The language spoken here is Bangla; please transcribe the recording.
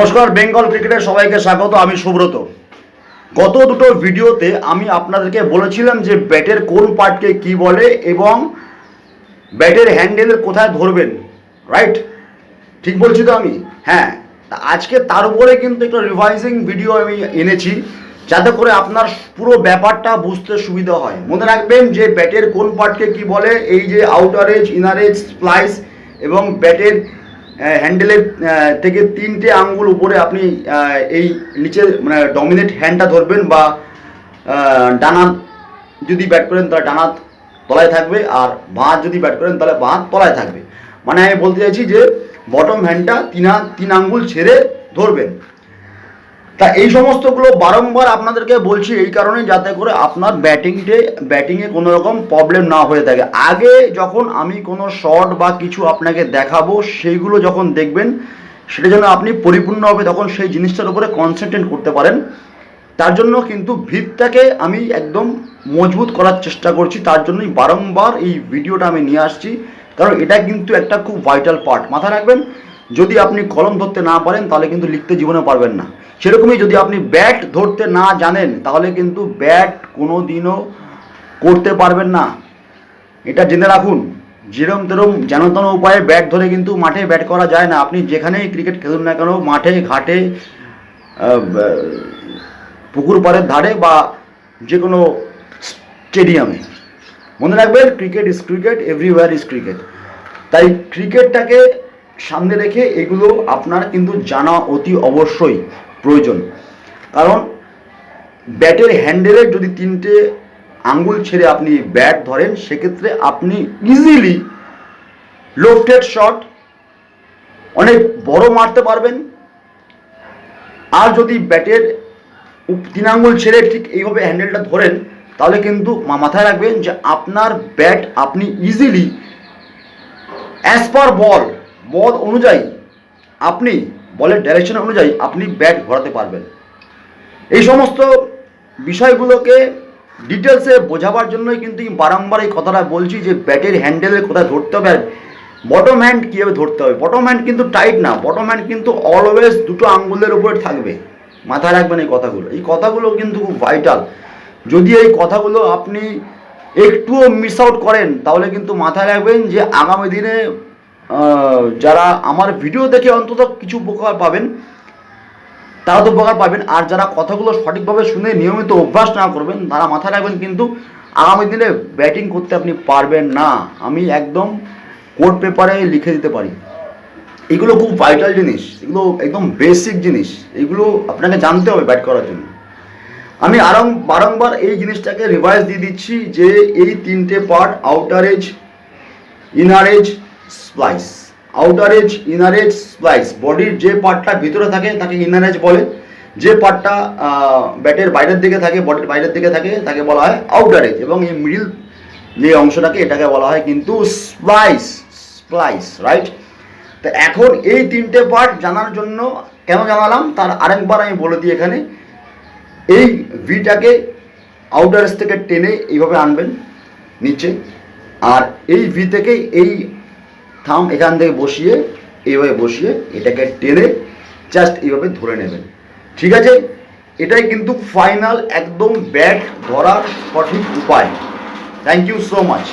নমস্কার, বেঙ্গল ক্রিকেটে সবাইকে স্বাগত, আমি সুব্রত। গত দুটো ভিডিওতে আমি আপনাদেরকে বলেছিলাম যে ব্যাটের কোন পার্টকে কি বলে এবং ব্যাটের হ্যান্ডেলের কোথায় ধরবেন রাইট ঠিক বলছি তো আমি? হ্যাঁ আজকে তার উপরে কিন্তু একটা রিভাইজিং ভিডিও আমি এনেছি, যাতে করে আপনার পুরো ব্যাপারটা বুঝতে সুবিধা হয়। মনে রাখবেন যে ব্যাটের কোন পার্টকে কি বলে, এই যে outer edge inner edge splice এবং ব্যাটের হ্যান্ডেলের থেকে তিনটে আঙ্গুল উপরে আপনি এই নিচে মানে ডমিনেট হ্যান্ডটা ধরবেন বা ডানা যদি ব্যাট করেন তাহলে ডানাত তলায় থাকবে আর বাঁ যদি ব্যাট করেন তাহলে বাঁ তলায় থাকবে। মানে আমি বলতে চাইছি যে বটম হ্যান্ডটা তিন তিন আঙ্গুল ছেড়ে ধরবেন। তা এই সমস্তগুলো বারংবার আপনাদেরকে বলছি এই কারণে যাতে করে আপনার ব্যাটিংটে, ব্যাটিংয়ে কোনো রকম প্রবলেম না হয়ে থাকে। আগে যখন আমি কোনো শট বা কিছু আপনাকে দেখাবো, সেইগুলো যখন দেখবেন, সেটা যেন আপনি পরিপূর্ণ হবে তখন সেই জিনিসটার উপরে কনসেন্ট্রেট করতে পারেন। তার জন্য কিন্তু ভিতটাকে আমি একদম মজবুত করার চেষ্টা করছি। তার জন্যই বারংবার এই ভিডিওটা আমি নিয়ে আসছি। কারণ এটা কিন্তু একটা খুব ভাইটাল পার্ট মাথায় রাখবেন যদি আপনি কলম ধরতে না পারেন, তাহলে কিন্তু লিখতে জীবনে পারবেন না। সেরকমই যদি আপনি ব্যাট ধরতে না জানেন, তাহলে কিন্তু ব্যাট কোনো দিনও করতে পারবেন না। এটা জেনে রাখুন, যেরম তেরম যেন তেন উপায়ে ব্যাট ধরে কিন্তু মাঠে ব্যাট করা যায় না। আপনি যেখানেই ক্রিকেট খেলুন না কেন, মাঠে, ঘাটে পুকুর পাড়ের ধারে বা যে কোনো স্টেডিয়ামে মনে রাখবেন cricket is cricket everywhere is cricket তাই ক্রিকেটটাকে সামনে রেখে এগুলো আপনার কিন্তু জানা অতি অবশ্যই প্রয়োজন। কারণ ব্যাটের হ্যান্ডেলের যদি তিনটে আঙ্গুল ছেড়ে আপনি ব্যাট ধরেন, সেক্ষেত্রে আপনি ইজিলি লোফটেড শট অনেক বড় মারতে পারবেন। আর যদি ব্যাটের তিন আঙ্গুল ছেড়ে ঠিক এইভাবে হ্যান্ডেলটা ধরেন, তাহলে কিন্তু মাথায় রাখবেন যে আপনার ব্যাট আপনি ইজিলি অ্যাজ পার বল বল অনুযায়ী আপনি, বলের ডাইরেকশন অনুযায়ী আপনি ব্যাট ঘোরাতে পারবেন। এই সমস্ত বিষয়গুলোকে ডিটেলসে বোঝাবার জন্যই কিন্তু বারংবার এই কথাটা বলছি যে ব্যাটের হ্যান্ডেলে কোথায় ধরতে হবে বটম হ্যান্ড কীভাবে ধরতে হবে। বটম হ্যান্ড কিন্তু টাইট না বটম হ্যান্ড কিন্তু অলওয়েজ দুটো আঙ্গুলের উপরে থাকবে। মাথায় রাখবেন এই কথাগুলো। এই কথাগুলো কিন্তু খুব ভাইটাল যদি এই কথাগুলো আপনি একটুও মিস আউট করেন, তাহলে কিন্তু মাথায় রাখবেন যে আগামী দিনে যারা আমার ভিডিও দেখে অন্তত কিছু উপকার পাবেন, তারা তো উপকার পাবেন। আর যারা কথাগুলো সঠিকভাবে শুনে নিয়মিত অভ্যাস না করবেন, তারা মাথায় রাখবেন কিন্তু আগামী দিনে ব্যাটিং করতে আপনি পারবেন না। আমি একদম কোর্ট পেপারে লিখে দিতে পারি। এগুলো খুব ভাইটাল জিনিস। এগুলো একদম বেসিক জিনিস। এগুলো আপনাকে জানতে হবে ব্যাট করার জন্য। আমি আরং বারংবার এই জিনিসটাকে রিভাইজ দিয়ে দিচ্ছি যে এই তিনটে part outer edge inner edge splice outer edge inner edge splice বডির যে পার্টটা ভিতরে থাকে, তাকে ইনার এজ বলে। যে পার্টটা ব্যাটের বাইরের দিকে থাকে বডির বাইরের দিকে থাকে, তাকে বলা হয় আউটার এজ এবং এই মিডিল যে অংশটাকে এটাকে বলা হয় কিন্তু স্প্লাইস স্প্লাইস রাইট তো এখন এই তিনটে পার্ট জানার জন্য কেন জানালাম? তার আরেকবার আমি বলে দিই এখানে। এই ভিটাকে আউটার থেকে টেনে এইভাবে আনবেন, নিচে। আর এই ভি থেকে এই থাম এখান থেকে বসিয়ে, এইভাবে বসিয়ে এটাকে টেনে জাস্ট এইভাবে ধরে নেবেন। ঠিক আছে? এটাই কিন্তু ফাইনাল একদম ব্যাট ধরার সঠিক উপায়। Thank you so much